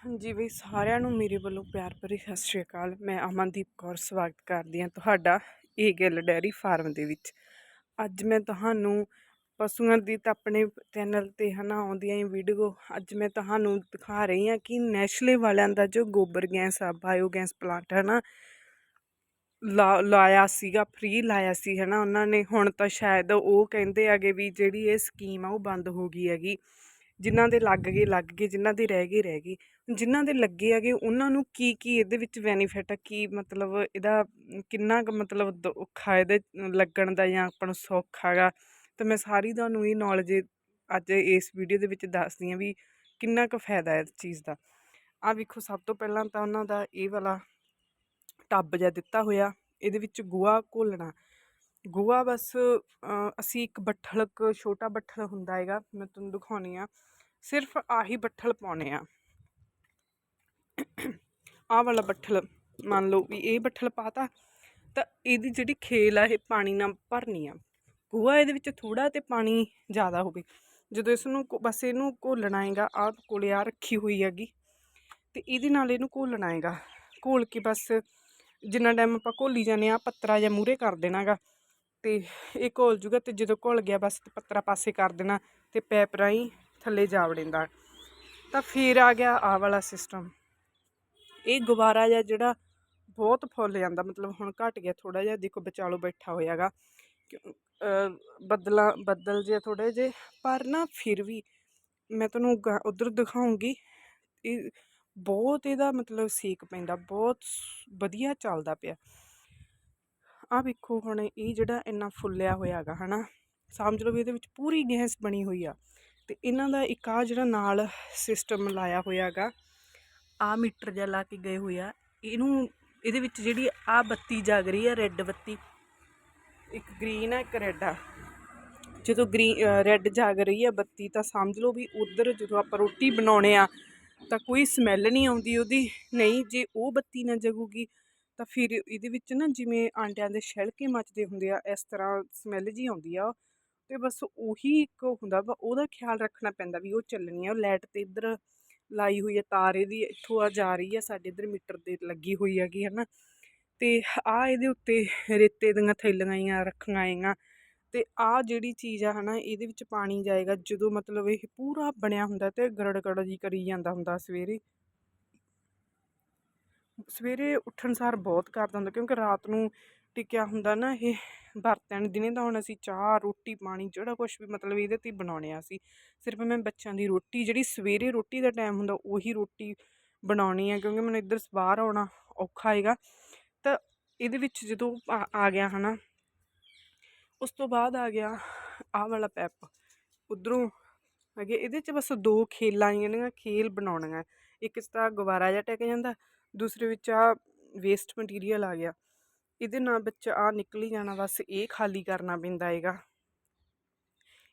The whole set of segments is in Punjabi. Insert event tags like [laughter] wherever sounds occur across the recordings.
ਹਾਂਜੀ ਬਈ, ਸਾਰਿਆਂ ਨੂੰ ਮੇਰੇ ਵੱਲੋਂ ਪਿਆਰ ਭਰੀ ਸਤਿ ਸ਼੍ਰੀ ਅਕਾਲ। ਮੈਂ ਅਮਨਦੀਪ ਕੌਰ, ਸਵਾਗਤ ਕਰਦੀ ਹਾਂ ਤੁਹਾਡਾ ਇਹ ਗੱਲ ਡੈਰੀ ਫਾਰਮ ਦੇ ਵਿੱਚ। ਅੱਜ ਮੈਂ ਤੁਹਾਨੂੰ ਪਸ਼ੂਆਂ ਦੀ ਤਾਂ ਆਪਣੇ ਚੈਨਲ ਤੇ ਹਨਾ ਆਉਂਦੀਆਂ ਹੀ ਵੀਡੀਓ ਅੱਜ ਮੈਂ ਤੁਹਾਨੂੰ ਦਿਖਾ ਰਹੀ ਹਾਂ ਕਿ ਨੈਸ਼ਲੇ ਵਾਲਿਆਂ ਦਾ ਜੋ ਗੋਬਰ ਗੈਸ ਆ ਬਾਇਓ ਗੈਸ ਪਲਾਂਟ ਹੈ ਨਾ ਲਾ- ਲਾਇਆ ਸੀਗਾ ਫ੍ਰੀ ਲਾਇਆ ਸੀ ਹਨਾ, ਉਹਨਾਂ ਨੇ ਹੁਣ ਤਾਂ ਸ਼ਾਇਦ ਉਹ ਕਹਿੰਦੇ ਹੈਗੇ ਵੀ ਜਿਹੜੀ ਇਹ ਸਕੀਮ ਆ ਉਹ ਬੰਦ ਹੋ ਗਈ ਹੈਗੀ। ਜਿਨ੍ਹਾਂ ਦੇ ਲੱਗ ਗਏ ਲੱਗ ਗਏ, ਜਿਨ੍ਹਾਂ ਦੇ ਰਹਿ ਗਏ ਰਹਿ ਗਏ ਜਿਨ੍ਹਾਂ ਦੇ ਲੱਗੇ ਹੈਗੇ, ਉਹਨਾਂ ਨੂੰ ਕੀ ਕੀ ਇਹਦੇ ਵਿੱਚ ਬੈਨੀਫਿਟ ਆ? ਕੀ ਮਤਲਬ ਇਹਦਾ ਕਿੰਨਾ ਕੁ ਮਤਲਬ ਦ- ਔਖਾ ਇਹਦੇ ਲੱਗਣ ਦਾ ਜਾਂ ਆਪਾਂ ਨੂੰ ਸੌਖਾ ਹੈਗਾ? ਤਾਂ ਮੈਂ ਸਾਰੀ ਤੁਹਾਨੂੰ ਇਹ ਨੌਲੇਜ ਅੱਜ ਇਸ ਵੀਡੀਓ ਦੇ ਵਿੱਚ ਦੱਸਦੀ ਹਾਂ ਵੀ ਕਿੰਨਾ ਕੁ ਫਾਇਦਾ ਹੈ ਇਸ ਚੀਜ਼ ਦਾ। ਆ ਵੇਖੋ, ਸਭ ਤੋਂ ਪਹਿਲਾਂ ਤਾਂ ਉਹਨਾਂ ਦਾ ਇਹ ਵਾਲਾ ਟੱਬ ਜਿਹਾ ਦਿੱਤਾ ਹੋਇਆ, ਇਹਦੇ ਵਿੱਚ ਗੋਹਾ ਘੋਲਣਾ। ਗੋਹਾ ਬਸ ਅਸੀਂ ਇੱਕ ਬੱਠਲ ਕੁ ਛੋਟਾ ਬੱਠਲ ਹੁੰਦਾ ਹੈਗਾ, ਮੈਂ ਤੁਹਾਨੂੰ ਦਿਖਾਉਣੀ ਆ। ਸਿਰਫ ਆਹੀ ਬੱਠਲ ਪਾਉਣੇ ਆ। ਆਹ ਵਾਲਾ ਬੱਠਲ, ਮੰਨ ਲਓ ਵੀ ਇਹ ਬੱਠਲ ਪਾਤਾ, ਤਾਂ ਇਹਦੀ ਜਿਹੜੀ ਖੇਲ ਆ, ਇਹ ਪਾਣੀ ਨਾਲ ਭਰਨੀ ਆ। ਗੋਹਾ ਇਹਦੇ ਵਿੱਚ ਥੋੜਾ ਤੇ ਪਾਣੀ ਜ਼ਿਆਦਾ ਹੋਵੇ। ਜਦੋਂ ਇਸ ਨੂੰ ਘੋ- ਬਸ ਇਹਨੂੰ ਘੋਲਣਾ ਹੈਗਾ, ਆਹ ਕੋਲੇ ਆ ਰੱਖੀ ਹੋਈ ਹੈਗੀ, ਤੇ ਇਹਦੇ ਨਾਲ ਇਹਨੂੰ ਘੋਲਣਾ ਹੈਗਾ। ਘੋਲ ਕੇ ਬਸ ਜਿੰਨਾ ਟਾਈਮ ਆਪਾਂ ਘੋਲੀ ਜਾਂਦੇ ਆ ਪੱਤਰਾ ਜਾਂ ਮੂਰੇ ਕਰ ਦੇਣਾਗਾ ਤੇ ਇਹ ਘੋਲ ਜੂਗਾ, ਤੇ ਜਦੋਂ ਘੁਲ ਗਿਆ ਬਸ ਤੇ ਪੱਤਰਾ ਪਾਸੇ ਕਰ ਦੇਣਾ, ਤੇ ਪੈਪ ਰਾਹੀਂ ਥੱਲੇ ਜਾ ਵੜਿੰਦਾ। ਤਾਂ ਫਿਰ ਆ ਗਿਆ ਆਹ ਵਾਲਾ ਸਿਸਟਮ ਇਹ ਗੁਬਾਰਾ ਜਿਹਾ ਜਿਹੜਾ ਬਹੁਤ ਫੁੱਲ ਜਾਂਦਾ, ਮਤਲਬ ਹੁਣ ਘਟ ਗਿਆ ਥੋੜਾ ਜਿਹਾ, ਦੇਖੋ ਵਿਚਾਲੋ ਬੈਠਾ ਹੋਇਆਗਾ। ਬੱਦਲਾਂ, ਬੱਦਲ ਜੇ ਥੋੜੇ ਜੇ, ਪਰ ਨਾ ਫਿਰ ਵੀ ਮੈਂ ਤੁਹਾਨੂੰ ਉਧਰ ਦਿਖਾਉਂਗੀ, ਇਹ ਬਹੁਤ ਇਹਦਾ ਮਤਲਬ ਸੇਕ ਪੈਂਦਾ, ਬਹੁਤ ਸ- ਵਧੀਆ ਚੱਲਦਾ ਪਿਆ। ਆ ਵੇਖੋ ਹੁਣ ਇਹ ਜਿਹੜਾ ਇੰਨਾ ਫੁੱਲਿਆ ਹੋਇਆ ਹੈਗਾ ਹਨਾ? ਸਮਝ ਲਓ ਵੀ ਇਹਦੇ ਵਿੱਚ ਪੂਰੀ ਗੈਸ ਬਣੀ ਹੋਈ ਆ। ਤੇ ਇਹਨਾਂ ਦਾ ਇੱਕ ਆ ਜਿਹੜਾ ਨਾਲ ਸਿਸਟਮ ਲਾਇਆ ਹੋਇਆ ਹੈਗਾ ਆ ਮੀਟਰ ਜਿਹਾ ਲਾ ਕੇ ਗਏ ਹੋਏ ਆ। ਇਹਨੂੰ, ਇਹਦੇ ਵਿੱਚ ਜਿਹੜੀ ਆ ਬੱਤੀ ਜਗ ਰਹੀ ਆ ਰੈੱਡ ਬੱਤੀ। ਇੱਕ ਗ੍ਰੀਨ ਆ, ਇੱਕ ਰੈੱਡ ਆ। ਜਦੋਂ ਗ੍ਰੀਨ ਰੈੱਡ ਜਗ ਰਹੀ ਆ ਬੱਤੀ, ਤਾਂ ਸਮਝ ਲਓ ਵੀ ਉਧਰ ਜਦੋਂ ਆਪਾਂ ਰੋਟੀ ਬਣਾਉਣੇ ਆ, ਤਾਂ ਕੋਈ ਸਮੈਲ ਨਹੀਂ ਆਉਂਦੀ ਉਹਦੀ। ਨਹੀਂ, ਜੇ ਉਹ ਬੱਤੀ ਨਾ ਜਗੂਗੀ, ਤਾਂ ਫਿਰ ਇਹਦੇ ਵਿੱਚ ਨਾ ਜਿਵੇਂ ਆਂਡਿਆਂ ਦੇ ਛਿਲਕੇ ਮੱਚਦੇ ਹੁੰਦੇ ਆ, ਇਸ ਤਰ੍ਹਾਂ ਸਮੈਲ ਜੀ ਆਉਂਦੀ ਆ ਤੇ ਬਸ ਉਹੀ ਇੱਕ ਹੁੰਦਾ ਵਾ, ਉਹਦਾ ਖਿਆਲ ਰੱਖਣਾ ਪੈਂਦਾ ਵੀ ਉਹ ਚੱਲਣੀ ਆ, ਉਹ ਲਾਈਟ ਤੇ ਇੱਧਰ ਲਾਈ ਹੋਈ ਹੈ, ਤਾਰ ਇਹਦੀ ਇੱਥੋਂ ਆ ਜਾ ਰਹੀ ਹੈ, ਸਾਡੇ ਇੱਧਰ ਮੀਟਰ ਦੇ ਲੱਗੀ ਹੋਈ ਹੈਗੀ ਹੈ ਨਾ ਤੇ ਆ ਇਹਦੇ ਉੱਤੇ ਰੇਤੇ ਦੀਆਂ ਥੈਲੀਆਂ ਆਈਆਂ, ਰੱਖੀਆਂ ਆਈਆਂ ਤੇ ਆ ਜਿਹੜੀ ਚੀਜ਼ ਆ, ਹਨਾ, ਇਹਦੇ ਵਿੱਚ ਪਾਣੀ ਜਾਏਗਾ, ਜਦੋਂ ਮਤਲਬ ਇਹ ਪੂਰਾ ਬਣਿਆ ਹੁੰਦਾ ਤੇ ਗਰੜ ਗਰੜ ਜੀ ਕਰੀ ਜਾਂਦਾ ਹੁੰਦਾ ਸਵੇਰੇ। ਸਵੇਰੇ ਉੱਠਣ ਸਾਰ ਬਹੁਤ ਕਰਦਾ ਹੁੰਦਾ, ਕਿਉਂਕਿ ਰਾਤ ਨੂੰ ਟਿਕਿਆ ਹੁੰਦਾ ਨਾ ਇਹ ਬਰਤਨ, ਦਿਨੇ ਤਾਂ ਹੁਣ ਅਸੀਂ ਚਾਹ, ਰੋਟੀ, ਪਾਣੀ, ਜਿਹੜਾ ਕੁਝ ਵੀ ਮਤਲਬ ਇਹਦੇ ਤੇ ਬਣਾਉਣੇ ਆ ਅਸੀਂ। ਸਿਰਫ ਮੈਂ ਬੱਚਿਆਂ ਦੀ ਰੋਟੀ, ਜਿਹੜੀ ਸਵੇਰੇ ਰੋਟੀ ਦਾ ਟਾਈਮ ਹੁੰਦਾ, ਉਹੀ ਰੋਟੀ ਬਣਾਉਣੀ ਆ, ਕਿਉਂਕਿ ਮੈਨੂੰ ਇੱਧਰ ਬਾਹਰ ਆਉਣਾ ਔਖਾ ਹੈਗਾ। ਤਾਂ ਇਹਦੇ ਵਿੱਚ ਜਦੋਂ ਆ ਆ ਗਿਆ ਹਨਾ, ਉਸ ਤੋਂ ਬਾਅਦ ਆ ਗਿਆ ਆਹ ਵਾਲਾ ਪੈਪ। ਉਧਰੋਂ ਹੈਗੇ ਇਹਦੇ 'ਚ ਬਸ ਦੋ ਖੇਲਾਂ ਆਈਆਂ ਨੇ ਖੇਲ ਬਣਾਉਣੀਆਂ। ਇੱਕ 'ਚ ਤਾਂ ਗੁਬਾਰਾ ਜਿਹਾ ਟਿਕ ਜਾਂਦਾ, ਦੂਸਰੇ ਵਿੱਚ ਆ ਵੇਸਟ ਮਟੀਰੀਅਲ ਆ ਗਿਆ। ਇਹਦੇ ਨਾਲ ਬੱਚਾ ਆ ਨਿਕਲੀ ਜਾਣਾ, ਬਸ ਇਹ ਖਾਲੀ ਕਰਨਾ ਪੈਂਦਾ ਹੈਗਾ।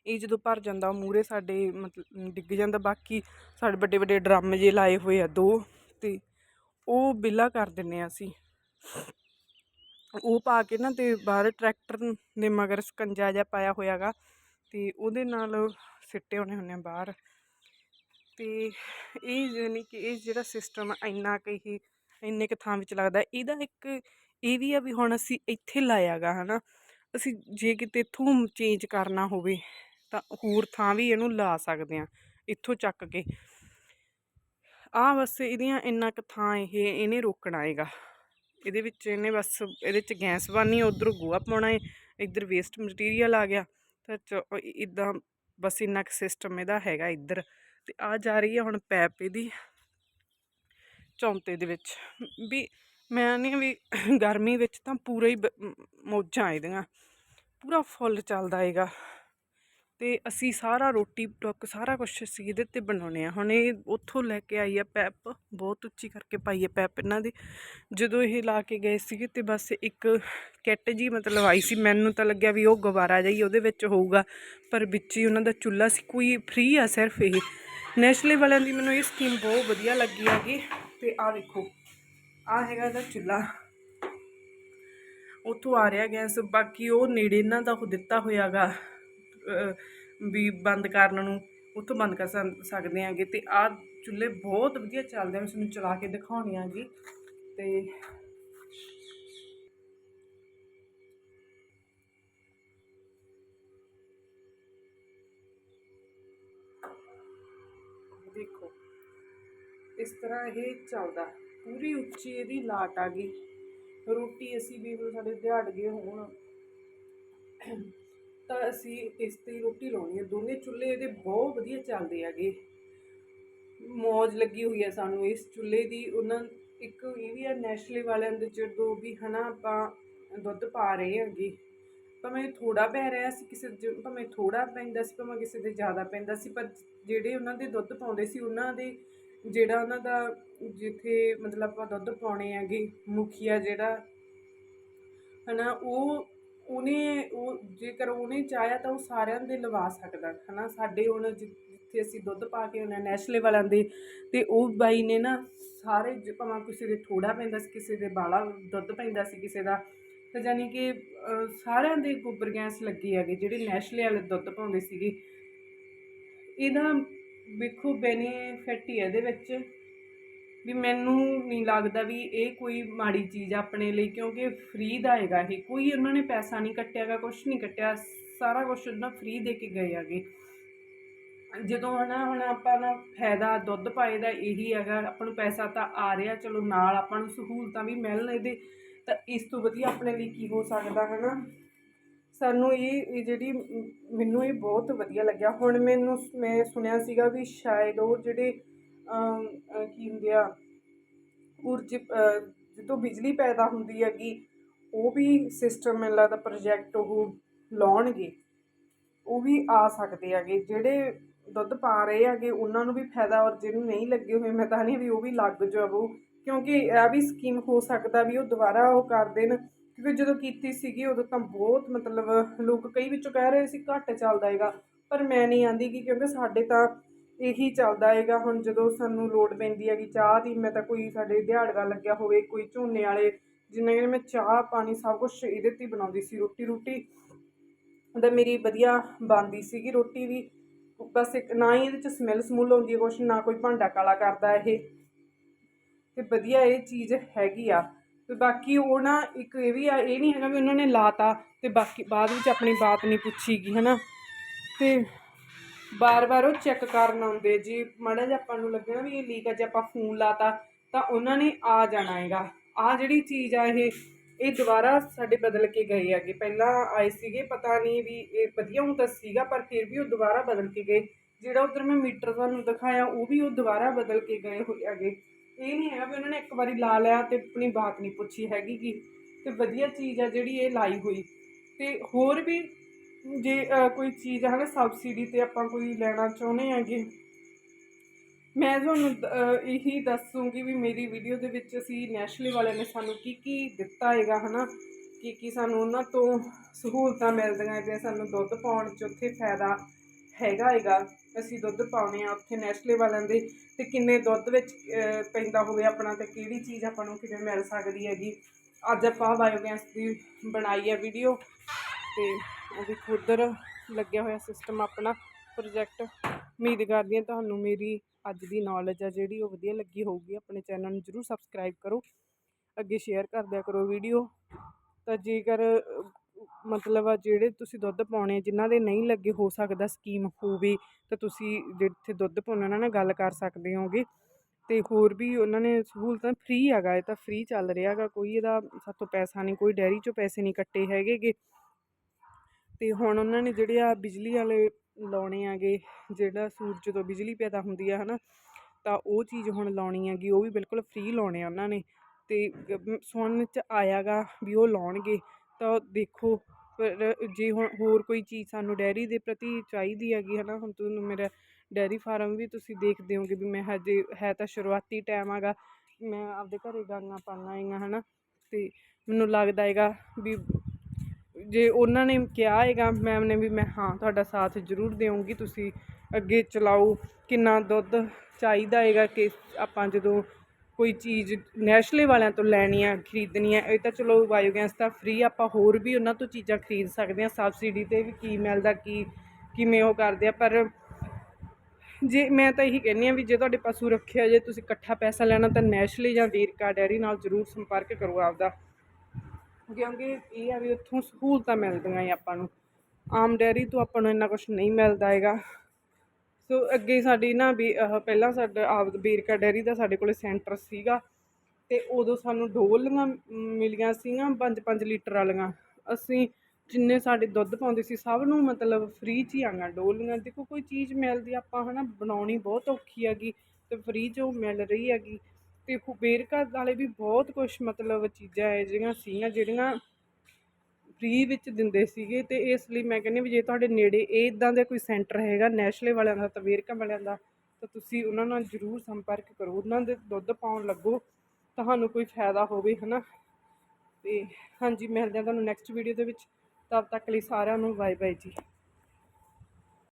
ਇਹ ਜਦੋਂ ਭਰ ਜਾਂਦਾ ਮੂਰੇ ਸਾਡੇ ਮਤਲਬ ਡਿੱਗ ਜਾਂਦਾ, ਬਾਕੀ ਸਾਡੇ ਵੱਡੇ ਵੱਡੇ ਡਰਮ ਜੇ ਲਾਏ ਹੋਏ ਆ ਦੋ, ਤੇ ਉਹ ਬਿੱਲਾ ਕਰ ਦਿੰਨੇ ਆ ਅਸੀਂ। ਉਹ ਪਾ ਕੇ ਨਾ ਤੇ ਬਾਹਰ ਟਰੈਕਟਰ ਦੇ ਮਗਰ ਸਕੰਜਾ ਜਿਹਾ ਪਾਇਆ ਹੋਇਆਗਾ ਤੇ ਉਹਦੇ ਨਾਲ ਸਿੱਟੇ ਹੋਣੇ ਹੁੰਦੇ ਆ ਬਾਹਰ। ਤੇ ਇਹ ਯਾਨੀ ਕਿ ਇਹ ਜਿਹੜਾ ਸਿਸਟਮ ਇੰਨਾ ਕੁ ਹੀ ਇੰਨੇ ਕੁ ਥਾਂ ਵਿੱਚ ਲੱਗਦਾ। ਇਹਦਾ ਇੱਕ ਇਹ ਵੀ ਆ ਵੀ ਹੁਣ ਅਸੀਂ ਇੱਥੇ ਲਾਇਆਗਾ, ਹਨਾ। ਅਸੀਂ ਜੇ ਕਿਤੇ ਇੱਥੋਂ ਚੇਂਜ ਕਰਨਾ ਹੋਵੇ, ਤਾਂ ਹੋਰ ਥਾਂ ਵੀ ਇਹਨੂੰ ਲਾ ਸਕਦੇ ਆ ਇੱਥੋਂ ਚੱਕ ਕੇ। ਆ ਬਸ ਇਹਦੀਆਂ ਇੰਨਾ ਕੁ ਥਾਂ ਇਹ, ਇਹਨੇ ਰੋਕਣਾ ਹੈਗਾ। ਇਹਦੇ ਵਿੱਚ ਇਹਨੇ ਬਸ, ਇਹਦੇ ਚ ਗੈਸ ਬਣਨੀ, ਉਧਰ ਗੋਹਾ ਪਾਉਣਾ ਹੈ ਇੱਧਰ ਵੇਸਟ ਮਟੀਰੀਅਲ ਆ ਗਿਆ, ਤਾਂ ਇਦਾਂ ਬਸ ਇੰਨਾ ਕੁ ਸਿਸਟਮ ਇਹਦਾ ਹੈਗਾ ਇੱਧਰ। ਤੇ ਆ ਜਾ ਰਹੀ ਹੈ ਹੁਣ ਪੈਪ ਇਹਦੀ ਚੌਂਤੇ ਦੇ ਵਿੱਚ। ਵੀ ਮੈਂ ਨਹੀਂ ਵੀ [coughs] ਗਰਮੀ ਵਿੱਚ ਤਾਂ ਪੂਰਾ ਹੀ ਬ- ਮ- ਮੌਜਾਂ ਇਹਦੀਆਂ। ਪੂਰਾ ਫੁੱਲ ਚੱਲਦਾ ਹੈਗਾ। ਤੇ ਅਸੀਂ ਸਾਰਾ ਰੋਟੀ, ਟੁੱਕ ਸਾਰਾ ਕੁਝ ਅਸੀਂ ਇਹਦੇ ਤੇ ਬਣਾਉਣੇ ਆ। ਹੁਣ ਇਹ ਉੱਥੋਂ ਲੈ ਕੇ ਆਈ ਆ ਪੈਪ। ਬਹੁਤ ਉੱਚੀ ਕਰਕੇ ਪਾਈ ਹੈ ਪੈਪ ਇਹਨਾਂ ਦੀ। ਜਦੋਂ ਇਹ ਲਾ ਕੇ ਗਏ ਸੀਗੇ ਤੇ ਬਸ ਇੱਕ ਕਿੱਟ ਜੀ ਮਤਲਬ ਆਈ ਸੀ। ਮੈਨੂੰ ਤਾਂ ਲੱਗਿਆ ਵੀ ਉਹ ਗੁਬਾਰਾ ਜਾਈ ਉਹਦੇ ਵਿੱਚ ਹੋਊਗਾ। ਪਰ ਵਿੱਚ ਹੀ ਉਹਨਾਂ ਦਾ ਚੁੱਲ੍ਹਾ ਸੀ। ਕੋਈ ਫ੍ਰੀ ਆ ਸਿਰਫ ਇਹ। ਨੈਸ਼ਨਲ ਵਾਲਿਆਂ ਦੀ ਮੈਨੂੰ ਇਹ ਸਕੀਮ ਬਹੁਤ ਵਧੀਆ ਲੱਗੀ ਹੈਗੀ। ਤੇ ਆਹ ਦੇਖੋ ਆਹ ਹੈਗਾ ਇਹਦਾ ਚੁੱਲ੍ਹਾ। ਉੱਥੋਂ ਆ ਰਿਹਾ ਗੈਸ, ਬਾਕੀ ਉਹ ਨੇੜੇ ਇਹਨਾਂ ਦਾ ਉਹ ਦਿੱਤਾ ਹੋਇਆਗਾ ਵੀ ਬੰਦ ਕਰਨ ਨੂੰ, ਉੱਥੋਂ ਬੰਦ ਕਰ ਸਕ- ਸਕਦੇ ਆਂਗੇ। ਤੇ ਆਹ ਚੁੱਲ੍ਹੇ ਬਹੁਤ ਵਧੀਆ ਚੱਲਦੇ ਆ, ਮੈਂ ਤੁਹਾਨੂੰ ਚਲਾ ਕੇ ਦਿਖਾਉਣੀ ਆ ਜੀ। ਤੇ ਦੇਖੋ, ਇਸ ਤਰ੍ਹਾਂ ਇਹ ਚੱਲਦਾ। ਪੂਰੀ ਉੱਚੀ ਇਹਦੀ ਲਾਟ ਆ ਗਈ। ਰੋਟੀ ਅਸੀਂ ਵੀ ਜਦੋਂ ਸਾਡੇ ਦਿਹਾੜ ਗਏ ਹੋਣ। ਤਾਂ ਅਸੀਂ ਇਸ ਤੇ ਰੋਟੀ ਲਾਉਣੀ ਹੈ ਦੋਨੇ ਚੁੱਲ੍ਹੇ ਇਹਦੇ ਬਹੁਤ ਵਧੀਆ ਚੱਲਦੇ ਹੈਗੇ। ਮੌਜ ਲੱਗੀ ਹੋਈ ਹੈ ਸਾਨੂੰ ਇਸ ਚੁੱਲ੍ਹੇ ਦੀ। ਉਹਨਾਂ ਇੱਕ ਇਹ ਵੀ ਹੈ ਨੈਸ਼ਲੇ ਵਾਲਿਆਂ ਦੇ ਜਦੋਂ ਵੀ ਹਨਾ ਆਪਾਂ ਦੁੱਧ ਪਾ ਰਹੇ ਹਾਂਗੇ, ਭਾਵੇਂ ਥੋੜਾ ਪੈ ਰਿਹਾ ਸੀ ਕਿਸੇ ਭਾਵੇਂ ਥੋੜਾ ਪੈਂਦਾ ਸੀ, ਭਾਵੇਂ ਕਿਸੇ ਦੇ ਜ਼ਿਆਦਾ ਪੈਂਦਾ ਸੀ, ਪਰ ਜਿਹੜੇ ਉਹਨਾਂ ਦੇ ਦੁੱਧ ਪਾਉਂਦੇ ਸੀ, ਉਹਨਾਂ ਦੇ ਜਿਹੜਾ ਉਹਨਾਂ ਦਾ ਜਿੱਥੇ ਮਤਲਬ ਆਪਾਂ ਦੁੱਧ ਪਾਉਣੇ ਹੈਗੇ ਮੁਖੀਆ ਜਿਹੜਾ ਹਨਾ ਉਹ ਉਹਨੇ ਉਹ ਜੇਕਰ ਉਹਨੇ ਚਾਹਿਆ ਤਾਂ ਉਹ ਸਾਰਿਆਂ ਦੇ ਲਵਾ ਸਕਦਾ ਹੈ ਨਾ ਸਾਡੇ ਹੁਣ ਜਿ- ਜਿੱਥੇ ਅਸੀਂ ਦੁੱਧ ਪਾ ਕੇ ਉਹਨਾਂ ਨੈਸ਼ਲੇ ਵਾਲਿਆਂ ਦੇ ਤੇ ਉਹ ਬਾਈ ਨੇ ਨਾ ਸਾਰੇ ਜ- ਭਾਵੇਂ ਕਿਸੇ ਦੇ ਥੋੜਾ ਪੈਂਦਾ ਸੀ ਕਿਸੇ ਦੇ ਬਾਲਾ ਦੁੱਧ ਪੈਂਦਾ ਸੀ ਕਿਸੇ ਦਾ ਤੇ ਜਾਨੀ ਕਿ ਅਹ, ਸਾਰਿਆਂ ਦੇ ਗੋਬਰ ਗੈਸ ਲੱਗੀ ਹੈਗੇ ਜਿਹੜੇ ਨੈਸ਼ਲੇ ਵਾਲੇ ਦੁੱਧ ਪਾਉਂਦੇ ਸੀਗੇ। ਇਹਦਾ ਵੇਖੋ ਬੈਨੀਫਿਟ ਹੀ ਹੈ ਇਹਦੇ ਵਿੱਚ। ਵੀ ਮੈਨੂੰ ਨਹੀਂ ਲੱਗਦਾ ਵੀ ਇਹ ਕੋਈ ਮਾੜੀ ਚੀਜ਼ ਆ ਆਪਣੇ ਲਈ, ਕਿਉਂਕਿ ਫ੍ਰੀ ਦਾ ਹੈਗਾ ਇਹ। ਕੋਈ ਉਹਨਾਂ ਨੇ ਪੈਸਾ ਨਹੀਂ ਕੱਟਿਆਗਾ ਕੁਝ ਨਹੀਂ ਕੱਟਿਆ। ਸਾਰਾ ਕੁਝ ਉਹਨਾਂ ਫ੍ਰੀ ਦੇ ਕੇ ਗਏ ਹੈਗੇ। ਜਦੋਂ ਹਨਾ, ਹੁਣ ਆਪਾਂ ਨਾ ਫਾਇਦਾ ਦੁੱਧ ਪਾਏ ਦਾ ਇਹੀ ਹੈਗਾ, ਆਪਾਂ ਨੂੰ ਪੈਸਾ ਤਾਂ ਆ ਰਿਹਾ, ਚਲੋ ਨਾਲ ਆਪਾਂ ਨੂੰ ਸਹੂਲਤਾਂ ਵੀ ਮਿਲਣ ਇਹਦੇ। ਤਾਂ ਇਸ ਤੋਂ ਵਧੀਆ ਆਪਣੇ ਲਈ ਕੀ ਹੋ ਸਕਦਾ, ਹਨਾ? ਸਾਨੂੰ ਇਹ ਇਹ ਜਿਹੜੀ ਮੈਨੂੰ ਇਹ ਬਹੁਤ ਵਧੀਆ ਲੱਗਿਆ। ਹੁਣ ਮੈਨੂੰ ਮੈਂ ਸੁਣਿਆ ਸੀਗਾ ਵੀ ਸ਼ਾਇਦ ਉਹ ਜਿਹੜੇ ਕੀ ਹੁੰਦੇ ਆ, ਊਰਜ ਜਦੋਂ ਬਿਜਲੀ ਪੈਦਾ ਹੁੰਦੀ ਹੈਗੀ, ਉਹ ਵੀ ਸਿਸਟਮ ਮੈਨੂੰ ਲੱਗਦਾ ਪ੍ਰੋਜੈਕਟ ਉਹ ਲਾਉਣਗੇ। ਉਹ ਵੀ ਆ ਸਕਦੇ ਹੈਗੇ। ਜਿਹੜੇ ਦੁੱਧ ਪਾ ਰਹੇ ਹੈਗੇ, ਉਹਨਾਂ ਨੂੰ ਵੀ ਫਾਇਦਾ ਔਰ ਜਿਹਨੂੰ ਨਹੀਂ ਲੱਗੇ ਹੋਏ ਮੈਂ ਤਾਂ ਨਹੀਂ ਵੀ ਉਹ ਵੀ ਲੱਗ ਜਾਵੋ। ਕਿਉਂਕਿ ਇਹ ਵੀ ਸਕੀਮ ਹੋ ਸਕਦਾ ਵੀ ਉਹ ਦੁਬਾਰਾ ਉਹ ਕਰ ਦੇਣ। ਕਿਉਂਕਿ ਜਦੋਂ ਕੀਤੀ ਸੀਗੀ, ਉਦੋਂ ਤਾਂ ਬਹੁਤ ਮਤਲਬ ਲੋਕ ਕਈ ਵਿੱਚੋਂ ਕਹਿ ਰਹੇ ਸੀ ਘੱਟ ਚੱਲਦਾ ਹੈਗਾ, ਪਰ ਮੈਂ ਨਹੀਂ ਆਂਦੀ ਕਿ ਕਿਉਂਕਿ ਸਾਡੇ ਤਾਂ ਇਹੀ ਚੱਲਦਾ ਹੈਗਾ। ਹੁਣ ਜਦੋਂ ਸਾਨੂੰ ਲੋੜ ਪੈਂਦੀ ਹੈਗੀ ਚਾਹ ਦੀ, ਮੈਂ ਤਾਂ ਕੋਈ ਸਾਡੇ ਦਿਹਾੜਗਾ ਲੱਗਿਆ ਹੋਵੇ, ਕੋਈ ਝੋਨੇ ਵਾਲੇ, ਜਿੰਨਾ ਕਿ ਮੈਂ ਚਾਹ, ਪਾਣੀ ਸਭ ਕੁਝ ਇਹਦੇ ਤੇ ਹੀ ਬਣਾਉਂਦੀ ਸੀ ਰੋਟੀ ਰੋਟੀ ਉਹਦਾ ਮੇਰੀ ਵਧੀਆ ਬਣਦੀ ਸੀਗੀ ਰੋਟੀ ਵੀ। ਬਸ ਇੱਕ ਨਾ ਹੀ ਇਹਦੇ ਚ ਸਮੈਲ ਸਮੂਲ ਆਉਂਦੀ ਹੈ ਕੁਛ, ਨਾ ਕੋਈ ਭਾਂਡਾ ਕਾਲਾ ਕਰਦਾ ਇਹ। ਤੇ ਵਧੀਆ ਇਹ ਚੀਜ਼ ਹੈਗੀ ਆ। ਤੇ ਬਾਕੀ ਉਹ ਨਾ ਇੱਕ ਇਹ ਵੀ ਆ, ਇਹ ਨਹੀਂ ਹੈਗਾ ਵੀ ਉਹਨਾਂ ਨੇ ਲਾਤਾ ਤੇ ਬਾਕੀ ਬਾਅਦ ਵਿੱਚ ਆਪਣੀ ਬਾਤ ਨਹੀਂ ਪੁੱਛੀਗੀ, ਹਨਾ? ਤੇ ਬਾਰ-ਬਾਰ ਉਹ ਚੈੱਕ ਕਰਨ ਆਉਂਦੇ ਜੀ ਮਾੜਾ ਜਿਹਾ ਆਪਾਂ ਨੂੰ ਲੱਗਣਾ ਵੀ ਇਹ ਲੀਕ ਆ, ਜੇ ਆਪਾਂ ਫੋਨ ਲਾਤਾ, ਤਾਂ ਉਹਨਾਂ ਨੇ ਆ ਜਾਣਾ ਹੈਗਾ। ਆ ਜਿਹੜੀ ਚੀਜ਼ ਆ ਇਹ ਇਹ ਦੁਬਾਰਾ ਸਾਡੇ ਬਦਲ ਕੇ ਗਏ ਹੈਗੇ। ਪਹਿਲਾਂ ਆਏ ਸੀਗੇ, ਪਤਾ ਨਹੀਂ ਵੀ ਇਹ ਵਧੀਆ ਹੁਣ ਹੁੰਦਾ ਸੀਗਾ, ਪਰ ਫਿਰ ਵੀ ਉਹ ਦੁਬਾਰਾ ਬਦਲ ਕੇ ਗਏ। ਜਿਹੜਾ ਉਧਰ ਮੈਂ ਮੀਟਰ ਤੁਹਾਨੂੰ ਦਿਖਾਇਆ, ਉਹ ਵੀ ਉਹ ਦੁਬਾਰਾ ਬਦਲ ਕੇ ਗਏ ਹੋਏ ਹੈਗੇ। ਇਹ ਨਹੀਂ ਹੈਗਾ ਵੀ ਉਹਨਾਂ ਨੇ ਇੱਕ ਵਾਰੀ ਲਾ ਲਿਆ ਤੇ ਆਪਣੀ ਬਾਤ ਨਹੀਂ ਪੁੱਛੀ ਹੈਗੀ ਗੀ। ਤੇ ਵਧੀਆ ਚੀਜ਼ ਆ ਜਿਹੜੀ ਇਹ ਲਾਈ ਹੋਈ। ਤੇ ਹੋਰ ਵੀ ਜੇ ਕੋਈ ਚੀਜ਼ ਹੈ ਨਾ ਸਬਸਿਡੀ ਤੇ ਆਪਾਂ ਕੋਈ ਲੈਣਾ ਚਾਹੁੰਦੇ ਹੈਗੇ। ਮੈਂ ਤੁਹਾਨੂੰ ਇਹੀ ਦੱਸੂਗੀ ਵੀ ਮੇਰੀ ਵੀਡੀਓ ਦੇ ਵਿੱਚ ਅਸੀਂ ਨੈਸ਼ਨਲ ਵਾਲਿਆਂ ਨੇ ਸਾਨੂੰ ਕੀ ਕੀ ਦਿੱਤਾ ਹੈਗਾ ਹਨਾ, ਕੀ ਕੀ ਸਾਨੂੰ ਉਹਨਾਂ ਤੋਂ ਸਹੂਲਤਾਂ ਮਿਲਦੀਆਂ ਹੈਗੀਆਂ ਸਾਨੂੰ ਦੁੱਧ ਪਾਉਣ 'ਚ ਉੱਥੇ ਫਾਇਦਾ ਹੈਗਾ ਹੈਗਾ। ਅਸੀਂ ਦੁੱਧ ਪਾਉਣੇ ਆ ਉੱਥੇ ਨੈਸ਼ਲੇ ਵਾਲਿਆਂ ਦੇ ਤੇ ਕਿੰਨੇ ਦੁੱਧ ਵਿੱਚ ਪੈਂਦਾ ਹੋਵੇ ਆਪਣਾ ਤੇ ਕਿਹੜੀ ਚੀਜ਼ ਆਪਾਂ ਨੂੰ ਕਿਵੇਂ ਮਿਲ ਸਕਦੀ ਹੈਗੀ। ਅੱਜ ਆਪਾਂ ਬਾਇਓਗੈਸ ਦੀ ਬਣਾਈ ਹੈ ਵੀਡੀਓ ਤੇ ਉਹਦੀ ਖੁਦਰ ਲੱਗਿਆ ਹੋਇਆ ਸਿਸਟਮ ਆਪਣਾ ਪ੍ਰੋਜੈਕਟ ਉਮੀਦ ਕਰਦੀ ਹਾਂ ਤੁਹਾਨੂੰ ਮੇਰੀ ਅੱਜ ਦੀ ਨੌਲੇਜ ਆ ਜਿਹੜੀ ਉਹ ਵਧੀਆ ਲੱਗੀ ਹੋਊਗੀ। ਆਪਣੇ ਚੈਨਲ ਨੂੰ ਜਰੂਰ ਸਬਸਕ੍ਰਾਈਬ ਕਰੋ। ਅੱਗੇ ਸ਼ੇਅਰ ਕਰਦਿਆ ਕਰੋ ਵੀਡੀਓ ਤਾਂ ਜੇਕਰ ਮਤਲਬ ਆ ਜਿਹੜੇ ਤੁਸੀਂ ਦੁੱਧ ਪਾਉਣੇ ਜਿਨ੍ਹਾਂ ਦੇ ਨਹੀਂ ਲੱਗੇ ਹੋ ਸਕਦਾ ਸਕੀਮ ਹੋਵੇ ਤਾਂ ਤੁਸੀਂ ਜਿੱਥੇ ਦੁੱਧ ਪਾਉਣਾ ਉਹਨਾਂ ਨਾਲ ਗੱਲ ਕਰ ਸਕਦੇ ਹੋਗੇ। ਤੇ ਹੋਰ ਵੀ ਉਹਨਾਂ ਨੇ ਸਹੂਲਤਾਂ ਫ੍ਰੀ ਹੈਗਾ, ਇਹ ਤਾਂ ਫ੍ਰੀ ਚੱਲ ਰਿਹਾ ਹੈਗਾ, ਕੋਈ ਇਹਦਾ ਸਾਤੋਂ ਪੈਸਾ ਨਹੀਂ, ਕੋਈ ਡੈਰੀ ਚੋਂ ਪੈਸੇ ਨਹੀਂ ਕੱਟੇ ਹੈਗੇਗੇ। ਤੇ ਹੁਣ ਉਹਨਾਂ ਨੇ ਜਿਹੜੇ ਆ ਬਿਜਲੀ ਵਾਲੇ ਲਾਉਣੇ ਆਗੇ ਜਿਹੜਾ ਸੂਰਜ ਤੋਂ ਬਿਜਲੀ ਪੈਦਾ ਹੁੰਦੀ ਆ, ਹਨਾ, ਤਾਂ ਉਹ ਚੀਜ਼ ਹੁਣ ਲਾਉਣੀ ਹੈਗੀ, ਉਹ ਵੀ ਬਿਲਕੁਲ ਫ੍ਰੀ ਲਾਉਣੇ ਆ ਉਹਨਾਂ ਨੇ। ਤੇ ਸੁਣਨ ਚ ਆਇਆਗਾ ਵੀ ਉਹ ਲਾਉਣਗੇ। ਤਾਂ ਦੇਖੋ, ਪਰ ਜੇ ਹੁਣ ਹੋਰ ਕੋਈ ਚੀਜ਼ ਸਾਨੂੰ ਡੈਰੀ ਦੇ ਪ੍ਰਤੀ ਚਾਹੀਦੀ ਹੈਗੀ ਹੈ ਨਾ ਹੁਣ ਤੁਹਾਨੂੰ ਮੇਰਾ ਡੈਰੀ ਫਾਰਮ ਵੀ ਤੁਸੀਂ ਦੇਖਦੇ ਹੋਗੇ ਵੀ ਮੈਂ ਹਜੇ, ਹੈ ਤਾਂ ਸ਼ੁਰੂਆਤੀ ਟਾਈਮ ਹੈਗਾ, ਮੈਂ ਆਪਦੇ ਘਰੇ ਗਾਂਆਂ ਪਾਲਣਾ ਹੈਗਾ ਨਾ ਅਤੇ ਮੈਨੂੰ ਲੱਗਦਾ ਹੈਗਾ ਵੀ ਜੇ ਉਹਨਾਂ ਨੇ ਕਿਹਾ ਹੈਗਾ, ਮੈਮ ਨੇ ਵੀ ਮੈਂ ਹਾਂ ਤੁਹਾਡਾ ਸਾਥ ਜ਼ਰੂਰ ਦੇਵਾਂਗੀ ਤੁਸੀਂ ਅੱਗੇ ਚਲਾਓ, ਕਿੰਨਾ ਦੁੱਧ ਚਾਹੀਦਾ ਹੈਗਾ, ਕਿ ਆਪਾਂ ਜਦੋਂ ਕੋਈ ਚੀਜ਼ ਨੈਸ਼ਲੇ ਵਾਲਿਆਂ ਤੋਂ ਲੈਣੀ ਆ, ਖਰੀਦਣੀ ਆ, ਇਹ ਤਾਂ ਚਲੋ ਬਾਇਓਗੈਸ ਤਾਂ ਫ੍ਰੀ ਆਪਾਂ ਹੋਰ ਵੀ ਉਹਨਾਂ ਤੋਂ ਚੀਜ਼ਾਂ ਖਰੀਦ ਸਕਦੇ ਆ, ਸਬਸਿਡੀ ਤੇ ਵੀ ਕੀ ਮਿਲਦਾ, ਕੀ, ਕਿਵੇਂ ਉਹ ਕਰਦੇ ਆ, ਪਰ ਜੇ, ਮੈਂ ਤਾਂ ਇਹੀ ਕਹਿੰਦੀ ਆ ਵੀ ਜੇ ਤੁਹਾਡੇ ਪਸ਼ੂ ਰੱਖਿਆ ਜੇ, ਤੁਸੀਂ ਇਕੱਠਾ ਪੈਸਾ ਲੈਣਾ, ਤਾਂ ਨੈਸ਼ਨਲੀ ਜਾਂ ਵੀਰਕਾ ਡੈਰੀ ਨਾਲ ਜ਼ਰੂਰ ਸੰਪਰਕ ਕਰੋ ਆਪਦਾ। ਕਿਉਂਕਿ ਇਹ ਆ ਵੀ ਉੱਥੋਂ ਸਹੂਲਤਾਂ ਮਿਲਦੀਆਂ ਏ ਆਪਾਂ ਨੂੰ। ਆਮ ਡੈਰੀ ਤੋਂ ਆਪਾਂ ਨੂੰ ਇੰਨਾ ਕੁਝ ਨਹੀਂ ਮਿਲਦਾ ਹੈਗਾ। ਸੋ ਅੱਗੇ ਸਾਡੀ ਨਾ ਵੀ ਪਹਿਲਾਂ ਸਾਡਾ ਆਪ ਵੀਰਕਾ ਡੈਰੀ ਦਾ ਸਾਡੇ ਕੋਲੇ ਸੈਂਟਰ ਸੀਗਾ। ਤੇ ਉਦੋਂ ਸਾਨੂੰ ਡੋਲੀਆਂ ਮਿਲੀਆਂ ਸੀਗੀਆਂ 5-5 ਲੀਟਰ ਵਾਲੀਆਂ। ਅਸੀਂ ਜਿੰਨੇ ਸਾਡੇ ਦੁੱਧ ਪਾਉਂਦੇ ਸੀ, ਸਭ ਨੂੰ ਮਤਲਬ ਫ੍ਰੀ 'ਚ ਹੀ ਆਈਆਂ ਡੋਲੀਆਂ ਦੇਖੋ, ਕੋਈ ਚੀਜ਼ ਮਿਲਦੀ ਆਪਾਂ ਹਨਾ ਬਣਾਉਣੀ ਬਹੁਤ ਔਖੀ ਹੈਗੀ ਤੇ ਫ੍ਰੀ 'ਚ ਉਹ ਮਿਲ ਰਹੀ ਹੈਗੀ। ਤੇ ਵੇਰਕਾ ਵਾਲੇ ਵੀ ਬਹੁਤ ਕੁਝ ਮਤਲਬ ਚੀਜ਼ਾਂ ਹੈ ਜਿਹੜੀਆਂ ਸੀਗੀਆਂ ਜਿਹੜੀਆਂ ਫ੍ਰੀ ਵਿੱਚ ਦਿੰਦੇ ਸੀਗੇ ਤੇ ਇਸ ਲਈ ਮੈਂ ਕਹਿੰਦੀ ਵੀ ਜੇ ਤੁਹਾਡੇ ਨੇੜੇ ਇਹ ਇਦਾਂ ਦਾ ਕੋਈ ਸੈਂਟਰ ਹੈਗਾ ਨੈਸ਼ਲੇ ਵਾਲਿਆਂ ਦਾ ਤਵੇਰਕਾ ਵਾਲਿਆਂ ਦਾ, ਤਾਂ ਤੁਸੀਂ ਉਹਨਾਂ ਨਾਲ ਜ਼ਰੂਰ ਸੰਪਰਕ ਕਰੋ। ਉਹਨਾਂ ਦੇ ਦੁੱਧ ਪਾਉਣ ਲੱਗੋ, ਤੁਹਾਨੂੰ ਕੋਈ ਫਾਇਦਾ ਹੋਵੇ, ਹਨਾ? ਤੇ ਹਾਂਜੀ, ਮਿਲਦੇ ਹਾਂ ਤੁਹਾਨੂੰ ਨੈਕਸਟ ਵੀਡੀਓ ਦੇ ਵਿੱਚ। ਤਦ ਤੱਕ ਲਈ ਸਾਰਿਆਂ ਨੂੰ ਬਾਏ ਬਾਏ ਜੀ।